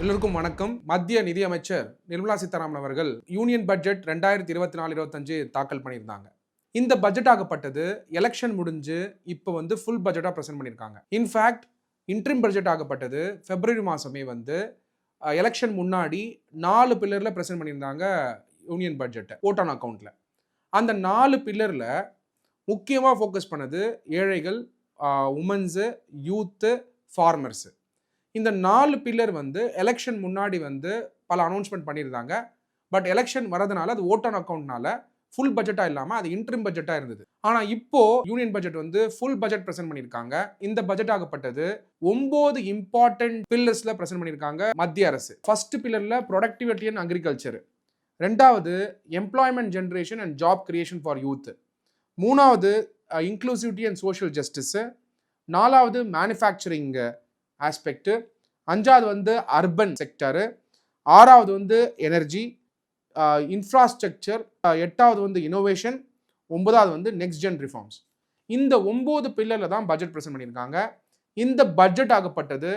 எல்லோருக்கும் வணக்கம். மத்திய நிதியமைச்சர் நிர்மலா சீதாராமன் அவர்கள் யூனியன் பட்ஜெட் ரெண்டாயிரத்தி இருபத்தி நாலு இருபத்தஞ்சு தாக்கல் பண்ணியிருந்தாங்க. இந்த பட்ஜெட் ஆகப்பட்டது எலெக்ஷன் முடிஞ்சு இப்போ வந்து ஃபுல் பட்ஜெட்டாக ப்ரெசென்ட் பண்ணியிருக்காங்க. இன்ஃபேக்ட் இன்ட்ரிம் பட்ஜெட் ஆகப்பட்டது பிப்ரவரி மாதமே வந்து எலெக்ஷன் முன்னாடி நாலு பில்லரில் ப்ரெசென்ட் பண்ணியிருந்தாங்க யூனியன் பட்ஜெட்டை ஓட் ஆன் அக்கௌண்ட்டில் அந்த நாலு பில்லரில் முக்கியமாக ஃபோக்கஸ் பண்ணது ஏழைகள் உமன்ஸு யூத்து ஃபார்மர்ஸு இந்த நாலு பில்லர் வந்து எலெக்ஷன் முன்னாடி வந்து பல அனௌன்ஸ்மெண்ட் பண்ணியிருந்தாங்க. பட் எலெக்ஷன் வரதுனால அது ஓட்டன் அக்கௌண்ட்னால ஃபுல் பட்ஜெட்டாக இல்லாமல் அது இன்ட்ரிம் பட்ஜெட்டாக இருந்தது. ஆனால் இப்போ யூனியன் பட்ஜெட் வந்து ஃபுல் பட்ஜெட் ப்ரெசென்ட் பண்ணியிருக்காங்க. இந்த பட்ஜெட் ஆகப்பட்டது ஒன்பது இம்பார்ட்டன்ட் பில்லர்ஸில் ப்ரெசென்ட் பண்ணியிருக்காங்க மத்திய அரசு. ஃபர்ஸ்ட் பில்லரில் ப்ரொடக்டிவிட்டி அண்ட் அக்ரிகல்ச்சர் ரெண்டாவது employment generation and job creation for youth மூணாவது இன்க்ளூசிவிட்டி அண்ட் சோஷியல் ஜஸ்டிஸு நாலாவது மேனுஃபேக்சரிங்கு ஆஸ்பெக்ட்டு அஞ்சாவது வந்து அர்பன் செக்டரு ஆறாவது வந்து எனர்ஜி இன்ஃப்ராஸ்ட்ரக்சர் எட்டாவது வந்து இனோவேஷன் ஒன்பதாவது வந்து நெக்ஸ்ட் ஜென் ரிஃபார்ம்ஸ் இந்த ஒம்பது பில்லரில் தான் பட்ஜெட் ப்ரெசென்ட் பண்ணியிருக்காங்க. இந்த budget ஆகப்பட்டது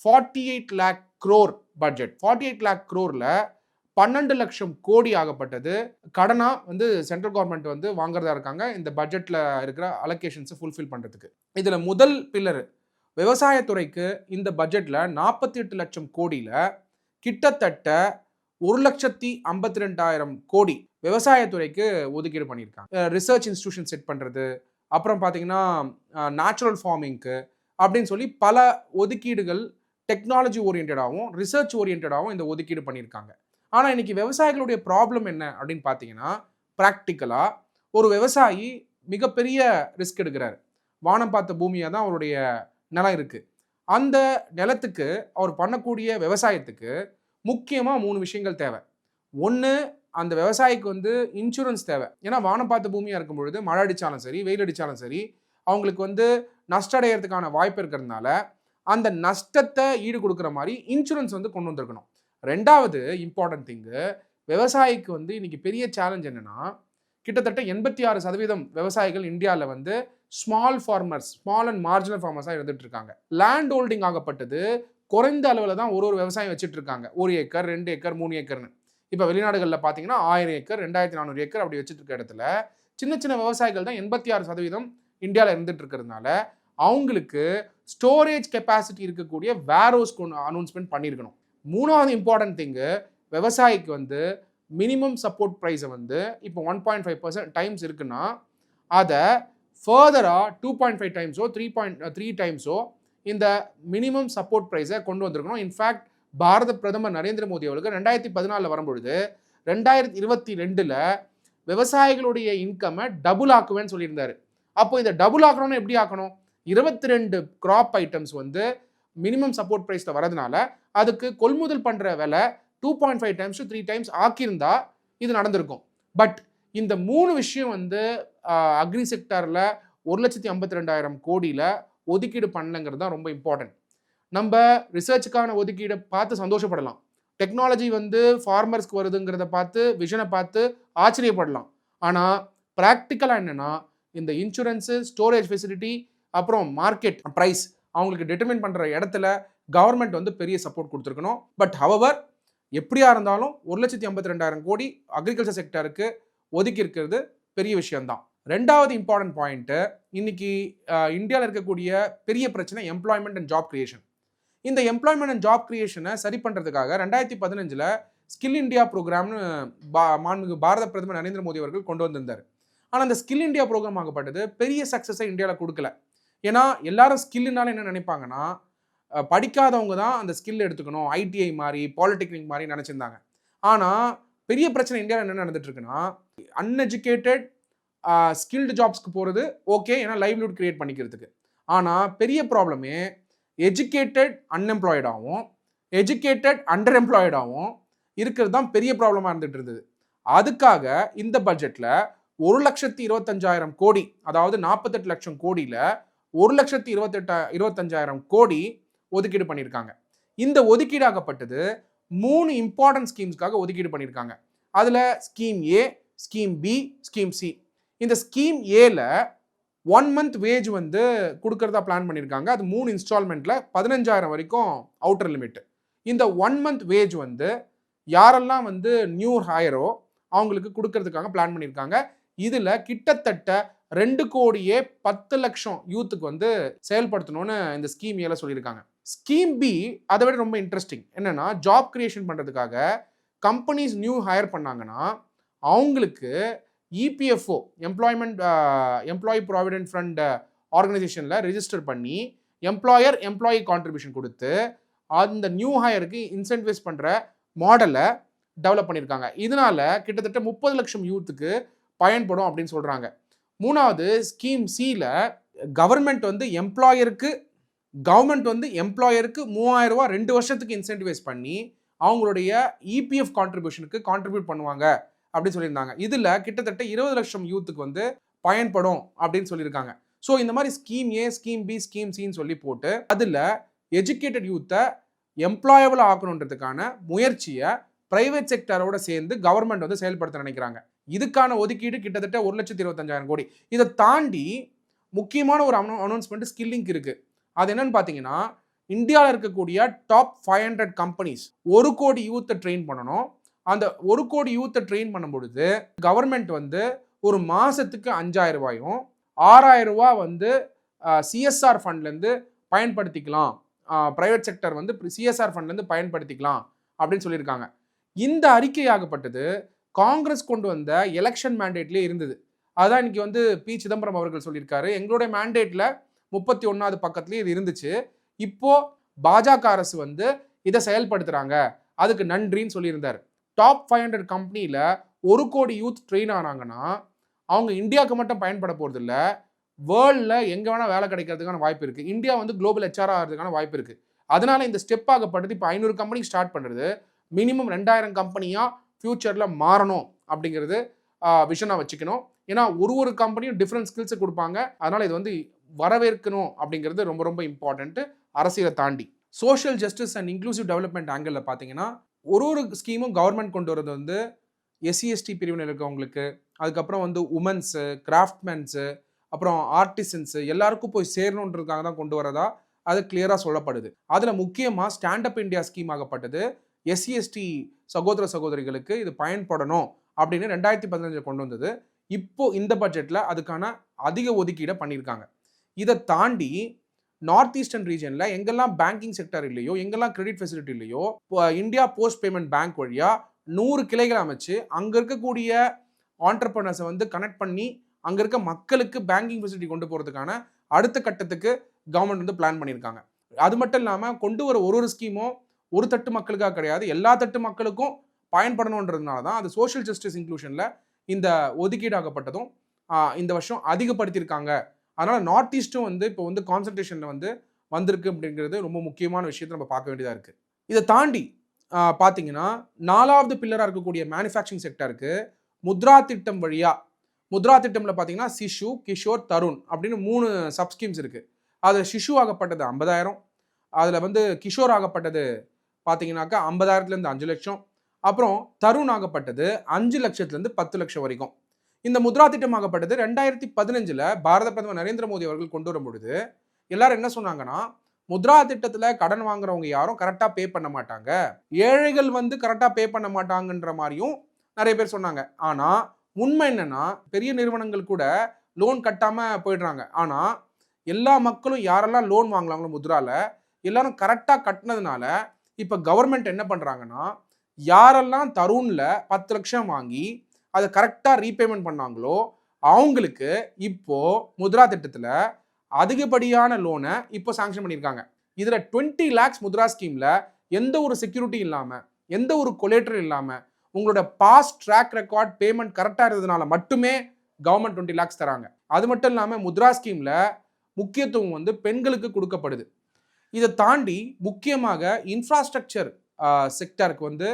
forty eight lakh crore budget forty eight lakh க்ரோரில் பன்னெண்டு லட்சம் கோடி ஆகப்பட்டது. கடனாக வந்து சென்ட்ரல் கவர்மெண்ட் வந்து வாங்குறதா இருக்காங்க. இந்த பட்ஜெட்டில் இருக்கிற அலோகேஷன்ஸை ஃபுல்ஃபில் பண்ணுறதுக்கு இதில் முதல் பில்லர் விவசாயத்துறைக்கு இந்த பட்ஜெட்டில் நாற்பத்தி எட்டு லட்சம் கோடியில் கிட்டத்தட்ட ஒரு லட்சத்தி ஐம்பத்தி ரெண்டாயிரம் கோடி விவசாயத்துறைக்கு ஒதுக்கீடு பண்ணியிருக்காங்க. ரிசர்ச் இன்ஸ்டியூஷன் செட் பண்ணுறது அப்புறம் பார்த்தீங்கன்னா நேச்சுரல் ஃபார்மிங்க்கு அப்படின்னு சொல்லி பல ஒதுக்கீடுகள் டெக்னாலஜி ஓரியன்டாகவும் ரிசர்ச் ஓரியன்டாகவும் இந்த ஒதுக்கீடு பண்ணியிருக்காங்க. ஆனால் இன்றைக்கி விவசாயிகளுடைய ப்ராப்ளம் என்ன அப்படின்னு பார்த்தீங்கன்னா ப்ராக்டிக்கலாக ஒரு விவசாயி மிகப்பெரிய ரிஸ்க் எடுக்கிறார். வானம் பார்த்த பூமியாக தான் அவருடைய நிலம் இருக்குது அந்த நிலத்துக்கு அவர் பண்ணக்கூடிய விவசாயத்துக்கு முக்கியமாக மூணு விஷயங்கள் தேவை. ஒன்று அந்த விவசாயிக்கு வந்து இன்சூரன்ஸ் தேவை. ஏன்னா வானம் பார்த்த பூமியாக இருக்கும் பொழுது மழை அடித்தாலும் சரி வெயில் அடித்தாலும் சரி அவங்களுக்கு வந்து நஷ்டம் அடைகிறதுக்கான வாய்ப்பு இருக்கிறதுனால அந்த நஷ்டத்தை ஈடு கொடுக்குற மாதிரி இன்சூரன்ஸ் வந்து கொண்டு வந்திருக்கணும். ரெண்டாவது இம்பார்ட்டன்ட் திங்கு விவசாயிக்கு வந்து இன்றைக்கி பெரிய சேலஞ்ச் என்னன்னா கிட்டத்தட்ட எண்பத்தி ஆறு சதவீதம் விவசாயிகள் இந்தியாவில் வந்து small farmers small and marginal ஃபார்மர்ஸாக இருந்துட்டு இருக்காங்க லேண்ட் ஹோல்டிங் ஆகப்பட்டது குறைந்த அளவில் தான் ஒரு ஒரு விவசாயம் வச்சுட்டு இருக்காங்க ஒரு ஏக்கர் ரெண்டு ஏக்கர் மூணு ஏக்கர்னு. இப்போ வெளிநாடுகளில் பார்த்தீங்கன்னா ஆயிரம் ஏக்கர் ரெண்டாயிரத்தி நானூறு ஏக்கர் அப்படி வச்சுட்டு இருக்க இடத்துல சின்ன சின்ன விவசாயிகள் தான் எண்பத்தி ஆறு சதவீதம் இந்தியாவில் இருந்துட்டு இருக்கிறதுனால அவங்களுக்கு ஸ்டோரேஜ் கெப்பாசிட்டி இருக்கக்கூடிய வேரோஸ் அனௌன்ஸ்மெண்ட் பண்ணியிருக்கணும் மூணாவது இம்பார்ட்டன்ட் திங்கு விவசாயிக்கு வந்து மினிமம் சப்போர்ட் ப்ரைஸை வந்து இப்போ one point five percent times இருக்குன்னா அதை ஃபர்தராக டூ பாயிண்ட் ஃபைவ் டைம்ஸோ த்ரீ பாயிண்ட் த்ரீ டைம்ஸோ இந்த மினிமம் சப்போர்ட் ப்ரைஸை கொண்டு வந்திருக்கணும். இன்ஃபேக்ட் பாரத பிரதமர் நரேந்திர மோடி அவர்களுக்கு ரெண்டாயிரத்தி பதினாலில் வரும்பொழுது ரெண்டாயிரத்தி இருபத்தி ரெண்டில் விவசாயிகளுடைய இன்கம்மை டபுள் ஆக்குவேன்னு சொல்லியிருந்தார். அப்போ இந்த டபுள் ஆக்கணும்னு எப்படி ஆக்கணும்? இருபத்தி ரெண்டு கிராப் ஐட்டம்ஸ் வந்து மினிமம் சப்போர்ட் ப்ரைஸில் வரதுனால அதுக்கு கொள்முதல் பண்ணுற விலை two point five times to three times ஆக்கியிருந்தா இது நடந்திருக்கும். பட் இந்த மூணு விஷயம் வந்து அக்ரி செக்டாரில் ஒரு லட்சத்தி ஐம்பத்தி ரெண்டாயிரம் கோடியில் ஒதுக்கீடு பண்ணலங்கிறது தான் ரொம்ப இம்பார்ட்டன்ட் நம்ம ரிசர்ச்சுக்கான ஒதுக்கீடை பார்த்து சந்தோஷப்படலாம். டெக்னாலஜி வந்து ஃபார்மர்ஸ்க்கு வருதுங்கிறத பார்த்து விஷனை பார்த்து ஆச்சரியப்படலாம். ஆனால் ப்ராக்டிக்கலாக என்னென்னா இந்த இன்சூரன்ஸு ஸ்டோரேஜ் ஃபெசிலிட்டி அப்புறம் மார்க்கெட் ப்ரைஸ் அவங்களுக்கு டிட்டர்மின் பண்ணுற இடத்துல கவர்மெண்ட் வந்து பெரிய சப்போர்ட் கொடுத்துருக்கணும். பட் ஹவவர் எப்படியா இருந்தாலும் ஒரு லட்சத்தி ஐம்பத்தி ரெண்டாயிரம் கோடி அக்ரிகல்ச்சர் செக்டருக்கு ஒதுக்கி இருக்கிறது பெரிய விஷயம்தான். ரெண்டாவது இம்பார்ட்டன்ட் பாயிண்ட்டு இன்னைக்கு இந்தியாவில் இருக்கக்கூடிய பெரிய பிரச்சனை எம்ப்ளாய்மெண்ட் அண்ட் ஜாப் கிரியேஷன் இந்த எம்ப்ளாய்மெண்ட் அண்ட் ஜாப் கிரியேஷனை சரி பண்ணுறதுக்காக ரெண்டாயிரத்தி பதினஞ்சில் ஸ்கில் இந்தியா ப்ரோக்ராம்னு பா மாண்புமிகு பாரத பிரதமர் நரேந்திர மோடி அவர்கள் கொண்டு வந்திருந்தார். ஆனால் அந்த ஸ்கில் இந்தியா ப்ரோக்ராம் ஆகப்பட்டது பெரிய சக்ஸஸை இந்தியாவில் கொடுக்கல. ஏன்னா எல்லாரும் ஸ்கில்லுனால என்ன நினைப்பாங்கன்னா படிக்காதவங்க தான் அந்த ஸ்கில் எடுத்துக்கணும். ஐடிஐ மாதிரி பாலிடெக்னிக் மாதிரி நினச்சிருந்தாங்க. ஆனால் பெரிய பிரச்சனை இந்தியாவில் என்ன நடந்துட்டு இருக்குன்னா அன்எஜுகேட்டட் ஸ்கில்டு ஜாப்ஸ்க்கு போகிறது ஓகே ஏன்னா லைவ்லிஹுட் க்ரியேட் பண்ணிக்கிறதுக்கு. ஆனால் பெரிய ப்ராப்ளமே எஜுகேட்டட் அன்எம்ப்ளாய்டாகவும் எஜுகேட்டட் அண்டர் எம்ப்ளாய்டாகவும் இருக்கிறது தான் பெரிய ப்ராப்ளமாக இருந்துகிட்டு இருந்தது. அதுக்காக இந்த பட்ஜெட்டில் ஒரு லட்சத்தி இருபத்தஞ்சாயிரம் கோடி அதாவது நாற்பத்தெட்டு லட்சம் கோடியில் ஒரு லட்சத்தி இருபத்தெட்ட இருபத்தஞ்சாயிரம் கோடி ஒதுக்கீடு பண்ணியிருக்காங்க இந்த ஒதுக்கீடாகப்பட்டது மூணு இம்பார்ட்டன்ட் ஸ்கீம்ஸ்க்காக ஒதுக்கீடு பண்ணியிருக்காங்க அதில் scheme A scheme B scheme C இந்த ஸ்கீம் ஏல ஒன் மந்த் வேஜ் வந்து கொடுக்கறதா பிளான் பண்ணியிருக்காங்க அது மூணு இன்ஸ்டால்மெண்ட்டில் பதினஞ்சாயிரம் வரைக்கும் அவுட்டர் லிமிட் இந்த ஒன் மந்த் வேஜ் வந்து யாரெல்லாம் வந்து நியூ ஹையரோ அவங்களுக்கு கொடுக்கறதுக்காக பிளான் பண்ணியிருக்காங்க இதில் கிட்டத்தட்ட ரெண்டு கோடியே பத்து லட்சம் யூத்துக்கு வந்து செயல்படுத்தணும்னு இந்த ஸ்கீம் ஏல சொல்லியிருக்காங்க. ஸ்கீம் பி அதை விட ரொம்ப இன்ட்ரெஸ்டிங் என்னென்னா ஜாப் கிரியேஷன் பண்ணுறதுக்காக கம்பெனிஸ் நியூ ஹையர் பண்ணாங்கன்னா அவங்களுக்கு EPFO employment employee provident fund ஆர்கனைசேஷனில் register பண்ணி எம்ப்ளாயர் எம்ப்ளாயி கான்ட்ரிபியூஷன் கொடுத்து அந்த நியூ ஹையருக்கு இன்சென்டிவைஸ் பண்ணுற மாடலை டெவலப் பண்ணியிருக்காங்க இதனால கிட்டத்தட்ட முப்பது லட்சம் யூத்துக்கு பயன்படும் அப்படின்னு சொல்கிறாங்க மூணாவது ஸ்கீம் சியில் கவர்மெண்ட் வந்து எம்ப்ளாயருக்கு கவர்மெண்ட் வந்து எம்ப்ளாயருக்கு மூவாயிரம் ரூபா ரெண்டு வருஷத்துக்கு இன்சென்டிவைஸ் பண்ணி அவங்களுடைய இபிஎஃப் கான்ட்ரிபியூஷனுக்கு கான்ட்ரிபியூட் பண்ணுவாங்க. அப்படின்னு சொல்லியிருந்தாங்க. இதில் கிட்டத்தட்ட இருபது லட்சம் யூத்துக்கு வந்து பயன்படும் அப்படின்னு சொல்லியிருக்காங்க. ஸோ இந்த மாதிரி scheme A scheme B scheme சின்னு சொல்லி போட்டு அதில் எஜுகேட்டட் யூத்தை எம்ப்ளாயபிள் ஆக்கணுன்றதுக்கான முயற்சியை பிரைவேட் செக்டரோட சேர்ந்து கவர்மெண்ட் வந்து செயல்படுத்த நினைக்கிறாங்க. இதுக்கான ஒதுக்கீடு கிட்டத்தட்ட ஒரு லட்சத்தி இருபத்தஞ்சாயிரம் கோடி. இதை தாண்டி முக்கியமான ஒரு அனௌன்ஸ்மெண்ட் ஸ்கில்லிங்க் இருக்குது அது என்னன்னு பார்த்தீங்கன்னா இந்தியாவில் இருக்கக்கூடிய டாப் ஃபைவ் ஹண்ட்ரட் கம்பெனிஸ் ஒரு கோடி யூத்தை ட்ரெயின் பண்ணணும். அந்த ஒரு கோடி யூத்தை ட்ரெயின் பண்ணும் பொழுது கவர்மெண்ட் வந்து ஒரு மாதத்துக்கு அஞ்சாயிரம் ரூபாயும் ஆறாயிரம் ரூபா வந்து சிஎஸ்ஆர் ஃபண்ட்லேருந்து பயன்படுத்திக்கலாம். ப்ரைவேட் செக்டர் வந்து சிஎஸ்ஆர் ஃபண்ட்லேருந்து பயன்படுத்திக்கலாம் அப்படின்னு சொல்லியிருக்காங்க. இந்த அறிக்கையாகப்பட்டது காங்கிரஸ் கொண்டு வந்த எலெக்ஷன் மேண்டேட்லேயே இருந்தது. அதான் இன்னைக்கு வந்து பி. சிதம்பரம் அவர்கள் சொல்லியிருக்காரு. எங்களுடைய மேண்டேட்டில் முப்பத்தி ஒன்றாவது பக்கத்துலேயே இது இருந்துச்சு. இப்போது பாஜக அரசு வந்து இதை செயல்படுத்துகிறாங்க அதுக்கு நன்றின்னு சொல்லியிருந்தார். டாப் ஃபைவ் ஹண்ட்ரட் கம்பெனியில் ஒரு கோடி யூத் ட்ரெயின் ஆனாங்கன்னா அவங்க இந்தியாவுக்கு மட்டும் பயன்பட போகிறது இல்லை வேர்ல்டில் எங்கே வேணால் வேலை கிடைக்கிறதுக்கான வாய்ப்பு இருக்குது இந்தியா வந்து குளோபல் ஹெச்ஆர் ஆகிறதுக்கான வாய்ப்பு இருக்குது அதனால் இந்த ஸ்டெப் ஆகப்பட்டது இப்போ ஐநூறு கம்பெனி ஸ்டார்ட் பண்ணுறது மினிமம் ரெண்டாயிரம் கம்பெனியாக ஃப்யூச்சரில் மாறணும் அப்படிங்கிறது விஷனாக வச்சுக்கணும். ஏன்னா ஒரு ஒரு கம்பெனியும் டிஃப்ரெண்ட் ஸ்கில்ஸை கொடுப்பாங்க. அதனால் இது வந்து வரவேற்கணும் அப்படிங்கிறது ரொம்ப ரொம்ப இம்பார்ட்டண்ட்டு அரசியலை தாண்டி. Social justice and inclusive development ஆங்கிளில் பார்த்தீங்கன்னா ஒரு ஒரு ஸ்கீமும் கவர்மெண்ட் கொண்டு வரது வந்து எஸ்சிஎஸ்டி பிரிவினர் இருக்கவங்களுக்கு அதுக்கப்புறம் வந்து உமன்ஸு கிராஃப்ட்மேன்ஸு அப்புறம் ஆர்டிசன்ஸு எல்லாருக்கும் போய் சேரணுன்றதுக்காக தான் கொண்டு வரதா அது கிளியராக சொல்லப்படுது. அதில் முக்கியமாக ஸ்டாண்டப் இந்தியா ஸ்கீம் ஆகப்பட்டது. எஸ்சிஎஸ்டி சகோதர சகோதரிகளுக்கு இது பயன்படணும் அப்படின்னு ரெண்டாயிரத்தி பதினஞ்சில் கொண்டு வந்தது. இப்போ இந்த பட்ஜெட்டில் அதுக்கான அதிக ஒதுக்கீடை பண்ணியிருக்காங்க இதை தாண்டி நார்த் ஈஸ்டர்ன் ரீஜனில் எங்கெல்லாம் பேங்கிங் செக்டர் இல்லையோ எங்கெல்லாம் கிரெடிட் ஃபெசிலிட்டி இல்லையோ இந்தியா போஸ்ட் பேமெண்ட் பேங்க் வழியாக நூறு கிளைகள் அமைச்சு அங்கே இருக்கக்கூடிய ஆண்டர்பனர்ஸை வந்து கனெக்ட் பண்ணி அங்கே இருக்க மக்களுக்கு பேங்கிங் ஃபெசிலிட்டி கொண்டு போகிறதுக்கான அடுத்த கட்டத்துக்கு கவர்மெண்ட் வந்து பிளான் பண்ணியிருக்காங்க. அது மட்டும் இல்லாமல் கொண்டு வர ஒரு ஒரு ஸ்கீமும் ஒரு தட்டு மக்களுக்காக கிடையாது. எல்லா தட்டு மக்களுக்கும் பயன்படணுன்றதுனால தான் அது சோஷியல் ஜஸ்டிஸ் இன்க்ளூஷனில் இந்த ஒதுக்கீடாகப்பட்டதும் இந்த வருஷம் அதிகப்படுத்தியிருக்காங்க. அதனால் நார்த் ஈஸ்ட்டும் வந்து இப்போ வந்து கான்சன்ட்ரேஷனில் வந்து வந்திருக்கு அப்படிங்கிறது ரொம்ப முக்கியமான விஷயத்தை நம்ம பார்க்க வேண்டியதாக இருக்குது இதை தாண்டி பார்த்தீங்கன்னா நாலாவது பில்லராக இருக்கக்கூடிய மேனுஃபேக்சரிங் செக்டருக்கு முத்ரா திட்டம் வழியாக முத்ரா திட்டமில் பார்த்தீங்கன்னா சிஷு கிஷோர் தருண் அப்படின்னு மூணு சப்ஸ்கீம்ஸ் இருக்குது அதில் சிஷு ஆகப்பட்டது ஐம்பதாயிரம். அதில் வந்து கிஷோர் ஆகப்பட்டது பார்த்தீங்கன்னாக்கா ஐம்பதாயிரத்துலேருந்து அஞ்சு லட்சம். அப்புறம் தருண் ஆகப்பட்டது அஞ்சு லட்சத்துலேருந்து பத்து லட்சம் வரைக்கும். இந்த முத்ரா திட்டமாகப்பட்டது ரெண்டாயிரத்தி பதினஞ்சில் பாரத பிரதமர் நரேந்திர மோடி அவர்கள் கொண்டு வரும் பொழுது எல்லாரும் என்ன சொன்னாங்கன்னா முத்ரா திட்டத்தில் கடன் வாங்குறவங்க யாரும் கரெக்டாக பே பண்ண மாட்டாங்க. ஏழைகள் வந்து கரெக்டாக பே பண்ண மாட்டாங்கன்ற மாதிரியும் நிறைய பேர் சொன்னாங்க. ஆனால் உண்மை என்னன்னா பெரிய நிறுவனங்கள் கூட லோன் கட்டாமல் போயிடுறாங்க. ஆனால் எல்லா மக்களும் யாரெல்லாம் லோன் வாங்கலாங்களோ முத்ரால எல்லாரும் கரெக்டாக கட்டினதுனால இப்போ கவர்மெண்ட் என்ன பண்ணுறாங்கன்னா யாரெல்லாம் தருணில் பத்து லட்சம் வாங்கி அதை கரெக்டாக ரீபேமெண்ட் பண்ணாங்களோ அவங்களுக்கு இப்போ முத்ரா திட்டத்தில் அதிகப்படியான லோனை இப்போ சாங்ஷன் பண்ணியிருக்காங்க. இதில் டுவெண்ட்டி லேக்ஸ் முத்ரா ஸ்கீமில் எந்த ஒரு செக்யூரிட்டி இல்லாமல் எந்த ஒரு கொலேட்டரும் இல்லாமல் உங்களோட பாஸ்ட் ட்ராக் ரெக்கார்ட் பேமெண்ட் கரெக்டாக இருந்ததுனால மட்டுமே கவர்மெண்ட் டுவெண்ட்டி லேக்ஸ் தராங்க. அது மட்டும் இல்லாமல் முத்ரா ஸ்கீமில் முக்கியத்துவம் வந்து பெண்களுக்கு கொடுக்கப்படுது. இதை தாண்டி முக்கியமாக இன்ஃப்ராஸ்ட்ரக்சர் செக்டருக்கு வந்து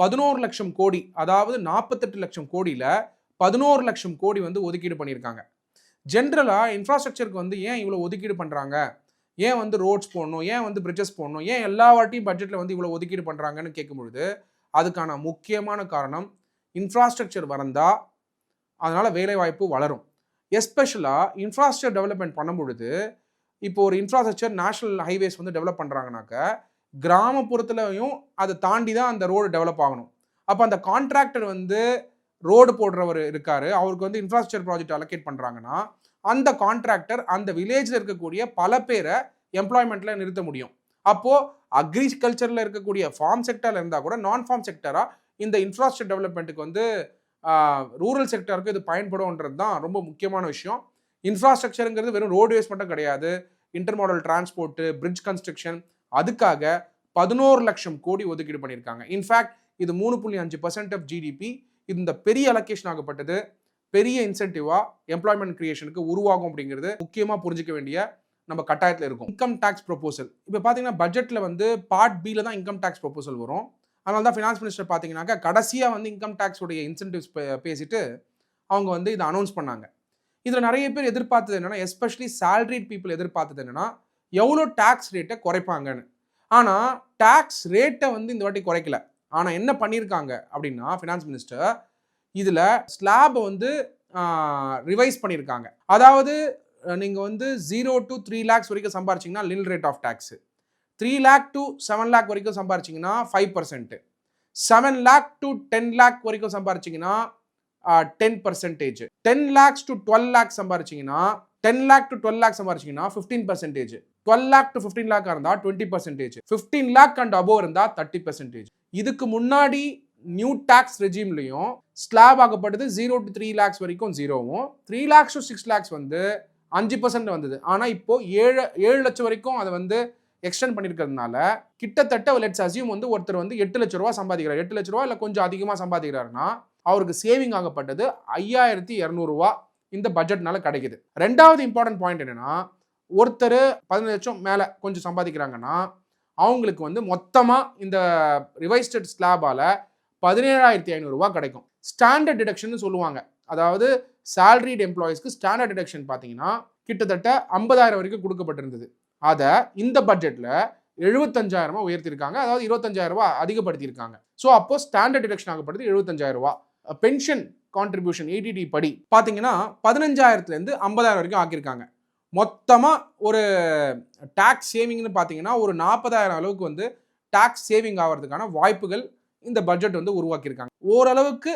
பதினோரு லட்சம் கோடி அதாவது நாற்பத்தெட்டு லட்சம் கோடியில் பதினோரு லட்சம் கோடி வந்து ஒதுக்கீடு பண்ணியிருக்காங்க. ஜென்ரலாக இன்ஃப்ராஸ்ட்ரக்சருக்கு வந்து ஏன் இவ்வளோ ஒதுக்கீடு பண்ணுறாங்க ஏன் வந்து ரோட்ஸ் போடணும்? ஏன் வந்து பிரிட்ஜஸ் போடணும்? ஏன் எல்லா வாட்டியும் பட்ஜெட்டில் வந்து இவ்வளோ ஒதுக்கீடு பண்ணுறாங்கன்னு கேட்கும்பொழுது அதுக்கான முக்கியமான காரணம் இன்ஃப்ராஸ்ட்ரக்சர் வளர்ந்தால் அதனால் வேலைவாய்ப்பு வளரும். எஸ்பெஷலாக இன்ஃப்ராஸ்ட்ரக்சர் டெவலப்மெண்ட் பண்ணும் பொழுது இப்போ ஒரு இன்ஃப்ராஸ்ட்ரக்சர் நேஷனல் ஹைவேஸ் வந்து டெவலப் பண்ணுறாங்கனாக்க கிராமப்புறத்துலையும் அதை தாண்டி தான் அந்த ரோடு டெவலப் ஆகணும். அப்போ அந்த கான்ட்ராக்டர் வந்து ரோடு போடுறவர் இருக்காரு. அவருக்கு வந்து இன்ஃப்ராஸ்ட்ரக்சர் ப்ராஜெக்ட் அலோகேட் பண்ணுறாங்கன்னா அந்த கான்ட்ராக்டர் அந்த வில்லேஜில் இருக்கக்கூடிய பல பேரை எம்ப்ளாய்மெண்ட்டில் நிறுத்த முடியும். அப்போது அக்ரிகல்ச்சரில் இருக்கக்கூடிய ஃபார்ம் செக்டரில் இருந்தால் கூட நான் ஃபார்ம் செக்டராக இந்த இன்ஃப்ராஸ்ட்ரக்சர் டெவலப்மெண்ட்டுக்கு வந்து ரூரல் செக்டருக்கு இது பயன்படும்ன்றது தான் ரொம்ப முக்கியமான விஷயம். இன்ஃப்ராஸ்ட்ரக்சருங்கிறது வெறும் ரோடுவேஸ் மட்டும் கிடையாது. Inter modal transport bridge construction அதுக்காக பதினோரு லட்சம் கோடி ஒதுக்கீடு பண்ணியிருக்காங்க. இன்ஃபேக்ட் இது மூணு புள்ளி அஞ்சு பர்சன்ட் ஆஃப் ஜிடிபி இந்த பெரிய அலோகேஷன் ஆகப்பட்டது. பெரிய இன்சென்டிவா எம்ப்ளாய்மெண்ட் கிரியேஷனுக்கு உருவாகும் அப்படிங்கிறது முக்கியமாக புரிஞ்சிக்க வேண்டிய நம்ம கட்டாயத்தில் இருக்கும். இன்கம் டேக்ஸ் ப்ரொபோசல் இப்போ பார்த்தீங்கன்னா பட்ஜெட்டில் வந்து பார்ட் பியில் தான் இன்கம் டேக்ஸ் ப்ரொபோசல் வரும். அதனால தான் ஃபினான்ஸ் மினிஸ்டர் பார்த்தீங்கன்னாக்கா கடைசியாக வந்து இன்கம் டேக்ஸுடைய இன்சென்டிவ்ஸ் பேசிட்டு அவங்க வந்து இதை அனௌன்ஸ் பண்ணாங்க. இதில் நிறைய பேர் எதிர்பார்த்தது என்னென்னா எஸ்பெஷலி சேலரிட் பீப்புள் எதிர்பார்த்தது என்னென்னா எவ்வளோ டேக்ஸ் ரேட்டை குறைப்பாங்கன்னு. ஆனால் டேக்ஸ் ரேட்டை வந்து இந்த வாட்டி குறைக்கல. ஆனால் என்ன பண்ணியிருக்காங்க அப்படின்னா ஃபினான்ஸ் மினிஸ்டர் இதில் ஸ்லாபை வந்து ரிவைஸ் பண்ணியிருக்காங்க அதாவது நீங்கள் வந்து ஜீரோ டு த்ரீ லேக்ஸ் வரைக்கும் சம்பாரிச்சிங்கன்னா nil rate of tax three lakh to seven lakh வரைக்கும் சம்பாரிச்சிங்கன்னா five percent seven lakh to ten lakh வரைக்கும் சம்பாரிச்சிங்கன்னா ten percentage ten lakhs to twelve lakh சம்பாரிச்சிங்கன்னா ten lakh to twelve lakh சம்பாரிச்சிங்கன்னா fifteen percentage twelve lakh to fifteen lakh இருந்தால் twenty percentage fifteen lakh and above இருந்தால் thirty percentage இதுக்கு முன்னாடி new tax ரெஜிம்லையும் slab ஆகப்பட்டது zero to three lakhs வரைக்கும் ஜீரோவும் three lakhs to six lakhs வந்து அஞ்சு percent வந்தது. ஆனால் இப்போது ஏழு ஏழு லட்சம் வரைக்கும் அதை வந்து எக்ஸ்டெண்ட் பண்ணியிருக்கிறதுனால கிட்டத்தட்ட லெட்ஸ் அசியூம் வந்து ஒருத்தர் வந்து எட்டு லட்ச ரூபா சம்பாதிக்கிறார். எட்டு லட்ச ரூபா இல்லை கொஞ்சம் அதிகமாக சம்பாதிக்கிறாருன்னா அவருக்கு சேவிங் ஆகப்பட்டது ஐயாயிரத்தி இரநூறுவா இந்த பட்ஜெட்னால கிடைக்குது. ரெண்டாவது இம்பார்ட்டன்ட் பாயிண்ட் என்னன்னா ஒருத்தர் பதினஞ்சு லட்சம் மேலே கொஞ்சம் சம்பாதிக்கிறாங்கன்னா அவங்களுக்கு வந்து மொத்தமாக இந்த ரிவைஸ்டட் ஸ்லாபால் பதினேழாயிரத்தி ஐநூறுரூவா கிடைக்கும். ஸ்டாண்டர்ட் டிடக்ஷன் சொல்லுவாங்க. அதாவது சேலரிட் எம்ப்ளாயிஸ்க்கு ஸ்டாண்டர்ட் டிடக்ஷன் பார்த்தீங்கன்னா கிட்டத்தட்ட ஐம்பதாயிரம் வரைக்கும் கொடுக்கப்பட்டிருந்தது. அதை இந்த பட்ஜெட்டில் எழுபத்தஞ்சாயிரமா உயர்த்திருக்காங்க. அதாவது இருபத்தஞ்சாயிரம் ரூபா அதிகப்படுத்தியிருக்காங்க. ஸோ அப்போ ஸ்டாண்டர்ட் டிடக்ஷன் ஆகப்படுது எழுபத்தஞ்சாயிரம் ரூபா பென்ஷன் கான்ட்ரிபியூஷன் ஏடிடி படி பார்த்தீங்கன்னா பதினஞ்சாயிரத்துலேருந்து ஐம்பதாயிரம் வரைக்கும் ஆக்கியிருக்காங்க. மொத்தமாக ஒரு டேக்ஸ் சேவிங்னு பார்த்தீங்கன்னா ஒரு நாற்பதாயிரம் அளவுக்கு வந்து டேக்ஸ் சேவிங் ஆகிறதுக்கான வாய்ப்புகள் இந்த பட்ஜெட் வந்து உருவாக்கியிருக்காங்க. ஓரளவுக்கு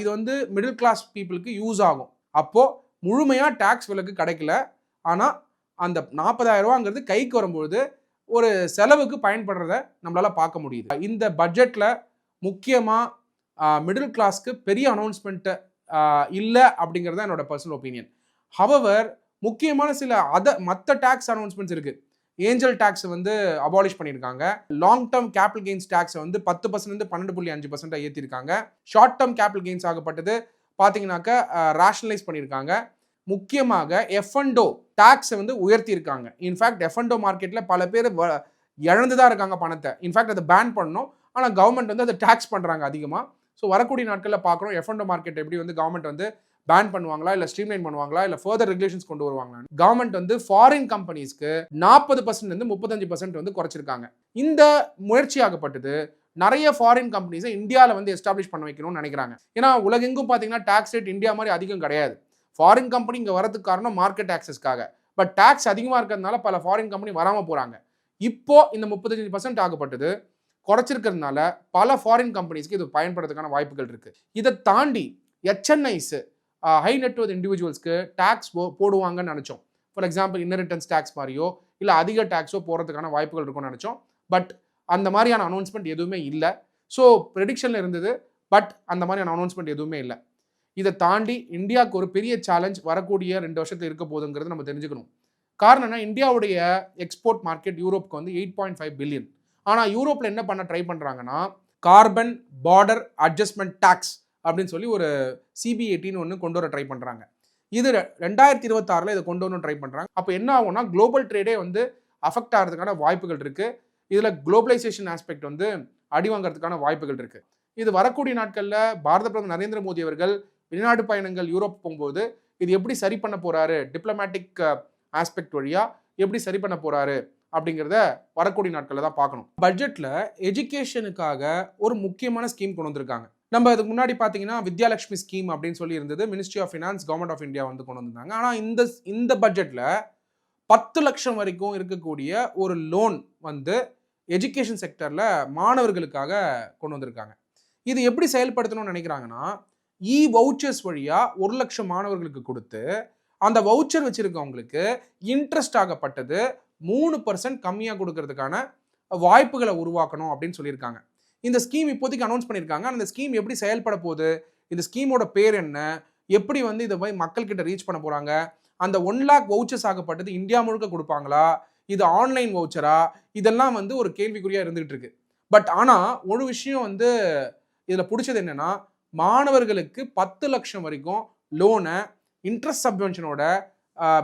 இது வந்து மிடில் கிளாஸ் பீப்புளுக்கு யூஸ் ஆகும். அப்போது முழுமையாக டேக்ஸ் விலக்கு கிடைக்கல. ஆனால் அந்த நாற்பதாயிரம் ரூபாங்கிறது கைக்கு வரும்பொழுது ஒரு செலவுக்கு பயன்படுறத நம்மளால் பார்க்க முடியுது. இந்த பட்ஜெட்டில் முக்கியமாக மிடில் கிளாஸ்க்கு பெரிய அனௌன்ஸ்மெண்ட்டு இல்லை அப்படிங்கிறது தான் என்னோட பர்சனல் ஒப்பீனியன் ஹவவர் முக்கியமான சில அத மற்ற டேக்ஸ் அனௌன்ஸ்மெண்ட்ஸ் இருக்குது ஏஞ்சல் டேக்ஸ் வந்து அபாலிஷ் பண்ணியிருக்காங்க லாங் டேர்ம் கேபிட்டல் கெயின்ஸ் டேக்ஸை வந்து பத்து பர்சன்ட் பன்னெண்டு புள்ளி அஞ்சு பர்சன்ட்டாக ஏற்றிருக்காங்க ஷார்ட் டேர்ம் கேபிட்டல் கெயின்ஸ் ஆகப்பட்டது பார்த்தீங்கன்னாக்க ரேஷனலைஸ் பண்ணியிருக்காங்க முக்கியமாக எஃப்என்டோ டேக்ஸை வந்து உயர்த்தியிருக்காங்க இன்ஃபேக்ட் எஃப்என்டோ மார்க்கெட்டில் பல பேர் இழந்து தான் இருக்காங்க பணத்தை. இன்ஃபேக்ட் அதை பேன் பண்ணணும். ஆனால் கவர்மெண்ட் வந்து அதை டேக்ஸ் பண்ணுறாங்க அதிகமாக ஸோ வரக்கூடிய நாட்களில் பார்க்குறோம் எஃப்என்டோ மார்க்கெட் எப்படி வந்து கவர்மெண்ட் வந்து பேன் பண்ணுவாங்களா இல்லை ஸ்ட்ரீம்லைன் பண்ணுவாங்களா இல்லை ஃபர்தர் ரெகுலேஷன்ஸ் கொண்டு வருவாங்களா? கவர்மெண்ட் வந்து ஃபாரின் கம்பெனிஸ்க்கு நாற்பது பர்சன்ட் வந்து முப்பத்தஞ்சு பர்சன்ட் வந்து குறைச்சிருக்காங்க. இந்த முயற்சி ஆகப்பட்டது நிறைய ஃபாரின் கம்பெனிஸை இந்தியாவில் வந்து எஸ்டாப்ளிஷ் பண்ண வைக்கணும்னு நினைக்கிறாங்க. ஏன்னா உலகெங்கும் பார்த்தீங்கன்னா டேக்ஸ் ரேட் இந்தியா மாதிரி அதிகம் கிடையாது. ஃபாரின் கம்பெனி இங்கே வரதுக்கு காரணம் மார்க்கெட் ஆக்சஸ்க்காக பட் டேக்ஸ் அதிகமாக இருக்கிறதுனால பல ஃபாரின் கம்பெனி வராமல் போகிறாங்க இப்போ இந்த முப்பத்தஞ்சு பர்சன்ட் ஆகப்பட்டது குறைச்சிருக்கிறதுனால பல ஃபாரின் கம்பெனிஸ்க்கு இது பயன்படுறதுக்கான வாய்ப்புகள் இருக்குது இதை தாண்டி எச்என்ஐஸு ஹை நெட்ஒர்க் இண்டிவிஜுவல்ஸ்க்கு டேக்ஸ் போடுவாங்கன்னு நினச்சோம். ஃபார் எக்ஸாம்பிள் இன்னரிட்டன்ஸ் டேக்ஸ் மாதிரியோ இல்லை அதிக டேக்ஸோ போகிறதுக்கான வாய்ப்புகள் இருக்கும்னு நினச்சோம். பட் அந்த மாதிரியான அனௌன்ஸ்மெண்ட் எதுவுமே இல்லை. ஸோ ப்ரெடிக்ஷனில் இருந்தது பட் அந்த மாதிரியான அனௌன்ஸ்மெண்ட் எதுவுமே இல்லை. இதை தாண்டி இந்தியாவுக்கு ஒரு பெரிய சேலஞ்ச் வரக்கூடிய ரெண்டு வருஷத்தில் இருக்க போதுங்கிறது நம்ம தெரிஞ்சுக்கணும். காரணம் இந்தியாவுடைய எக்ஸ்போர்ட் மார்க்கெட் யூரோப்புக்கு வந்து எயிட் பாயிண்ட் ஃபைவ் பில்லியன் ஆனால் யூரோப்பில் என்ன பண்ண ட்ரை பண்ணுறாங்கன்னா கார்பன் பார்டர் அட்ஜஸ்ட்மெண்ட் டேக்ஸ் அப்படின்னு சொல்லி ஒரு சிபிஐடின்னு ஒன்று கொண்டு வர ட்ரை பண்ணுறாங்க இது ரெண்டாயிரத்தி இருபத்தாறில் இதை கொண்டு வரணும் ட்ரை பண்ணுறாங்க அப்போ என்ன ஆகும்னா குளோபல் ட்ரேடே வந்து அஃபெக்ட் ஆகிறதுக்கான வாய்ப்புகள் இருக்குது இதில் குளோபலைசேஷன் ஆஸ்பெக்ட் வந்து அடி வாங்கிறதுக்கான வாய்ப்புகள் இருக்குது இது வரக்கூடிய நாட்களில் பாரத பிரதமர் நரேந்திர மோடி அவர்கள் வெளிநாட்டு பயணங்கள் யூரோப் போகும்போது இது எப்படி சரி பண்ண போகிறாரு டிப்ளமேட்டிக் ஆஸ்பெக்ட் வழியாக எப்படி சரி பண்ண போகிறாரு அப்படிங்கிறத வரக்கூடிய நாட்களில் தான் பார்க்கணும். பட்ஜெட்டில் எஜுகேஷனுக்காக ஒரு முக்கியமான ஸ்கீம் கொண்டு வந்திருக்காங்க. நம்ம அதுக்கு முன்னாடி பார்த்தீங்கன்னா வித்யாலட்சுமி ஸ்கீம் அப்படின்னு சொல்லி இருந்தது ministry of finance government of India வந்து கொண்டு வந்திருந்தாங்க. ஆனால் இந்த இந்த பட்ஜெட்டில் பத்து லட்சம் வரைக்கும் இருக்கக்கூடிய ஒரு லோன் வந்து எஜுகேஷன் செக்டரில் மாணவர்களுக்காக கொண்டு வந்திருக்காங்க. இது எப்படி செயல்படுத்தணும்னு நினைக்கிறாங்கன்னா இ வவுச்சர்ஸ் வழியாக ஒரு லட்சம் மாணவர்களுக்கு கொடுத்து அந்த வவுச்சர் வச்சுருக்கவங்களுக்கு இன்ட்ரெஸ்ட் ஆகப்பட்டது மூணு பர்சன்ட் கம்மியாக கொடுக்கறதுக்கான வாய்ப்புகளை உருவாக்கணும் அப்படின்னு சொல்லியிருக்காங்க. இந்த ஸ்கீம் இப்போதைக்கு அனௌன்ஸ் பண்ணியிருக்காங்க. அந்த ஸ்கீம் எப்படி செயல்பட போகுது? இந்த ஸ்கீமோட பேர் என்ன? எப்படி வந்து இதை போய் மக்கள்கிட்ட ரீச் பண்ண போகிறாங்க அந்த ஒன் லேக் வவுச்சர்ஸ் ஆகப்பட்டது இந்தியா முழுக்க கொடுப்பாங்களா? இது ஆன்லைன் வவுச்சரா இதெல்லாம் வந்து ஒரு கேள்விக்குறியாக இருந்துகிட்டு இருக்கு. பட் ஆனால் ஒரு விஷயம் வந்து இதில் பிடிச்சது என்னென்னா மாணவர்களுக்கு பத்து லட்சம் வரைக்கும் லோனை இன்ட்ரெஸ்ட் சப்வென்ஷனோட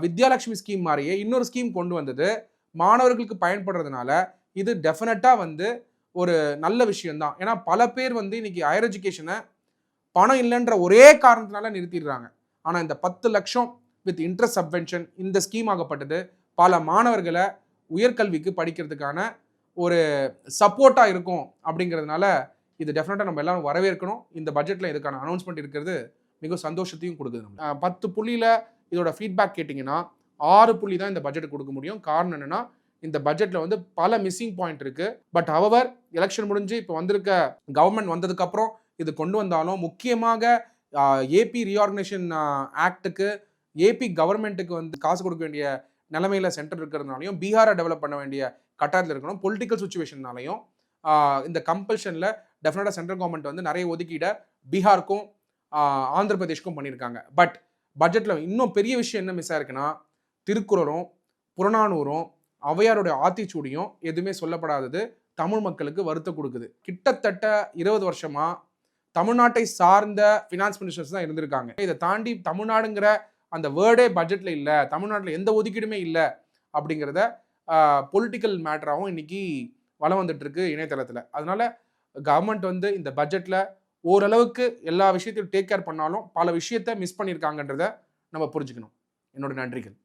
வித்யாலட்சுமி ஸ்கீம் மாதிரியே இன்னொரு ஸ்கீம் கொண்டு வந்தது. மாணவர்களுக்கு பயன்படுறதுனால இது டெஃபினட்டாக வந்து ஒரு நல்ல விஷயம்தான். ஏன்னா பல பேர் வந்து இன்னைக்கு ஹையர் எஜுகேஷனை பணம் இல்லைன்ற ஒரே காரணத்தினால நிறுத்திடுறாங்க. ஆனால் இந்த பத்து லட்சம் வித் இன்ட்ரெஸ்ட் சப்வென்ஷன் இந்த ஸ்கீம் ஆகப்பட்டது பல மாணவர்களை உயர்கல்விக்கு படிக்கிறதுக்கான ஒரு சப்போர்ட்டாக இருக்கும் அப்படிங்கிறதுனால இது டெஃபினட்டாக நம்ம எல்லாரும் வரவேற்கணும். இந்த பட்ஜெட்டில் இதுக்கான அனௌன்ஸ்மெண்ட் இருக்கிறது மிக சந்தோஷத்தையும் கொடுக்குது நம்ம பத்து புள்ளியில் இதோட ஃபீட்பேக் கேட்டிங்கன்னா ஆறு புள்ளி தான் இந்த பட்ஜெட் கொடுக்க முடியும். காரணம் என்னென்னா இந்த பட்ஜெட்டில் வந்து பல மிஸ்ஸிங் பாயிண்ட் இருக்குது பட் அவவர் எலெக்ஷன் முடிஞ்சு இப்போ வந்திருக்க கவர்மெண்ட் வந்ததுக்கப்புறம் இது கொண்டு வந்தாலும் முக்கியமாக ஏபி ரீஆர்கனைசேஷன் ஆக்டுக்கு ஏபி கவர்மெண்ட்டுக்கு வந்து காசு கொடுக்க வேண்டிய நிலைமையில் சென்டர் இருக்கிறதுனாலையும் பீகாரை டெவலப் பண்ண வேண்டிய கட்டாயத்தில் இருக்கணும் பொலிட்டிக்கல் சுச்சுவேஷன்னாலையும் இந்த கம்பல்ஷனில் டெஃபினட்டாக சென்ட்ரல் கவர்மெண்ட் வந்து நிறைய ஒதுக்கீடை பீகாருக்கும் ஆந்திர பிரதேஷ்க்கும் பண்ணியிருக்காங்க. பட் பட்ஜெட்டில் இன்னும் பெரிய விஷயம் என்ன மிஸ் ஆயிருக்குன்னா திருக்குறளும் புறநானூரும் அவையாருடைய ஆத்திச்சூடியும் எதுவுமே சொல்லப்படாதது தமிழ் மக்களுக்கு வருத்தம் கொடுக்குது. கிட்டத்தட்ட இருபது வருஷமா தமிழ்நாட்டை சார்ந்த ஃபினான்ஸ் மினிஸ்டர்ஸ் தான் இருந்திருக்காங்க. இதை தாண்டி தமிழ்நாடுங்கிற அந்த வேர்டே பட்ஜெட்டில் இல்லை தமிழ்நாட்டில் எந்த ஒதுக்கீடுமே இல்லை அப்படிங்கிறத பொலிட்டிக்கல் மேட்டராகவும் இன்னைக்கு வளம் வந்துட்டுருக்கு இணையதளத்தில். அதனால கவர்மெண்ட் வந்து இந்த பட்ஜெட்டில் ஓரளவுக்கு எல்லா விஷயத்தையும் டேக் கேர் பண்ணாலும் பல விஷயத்த மிஸ் பண்ணியிருக்காங்கன்றத நம்ம புரிஞ்சுக்கணும். என்னோட நன்றிகள்.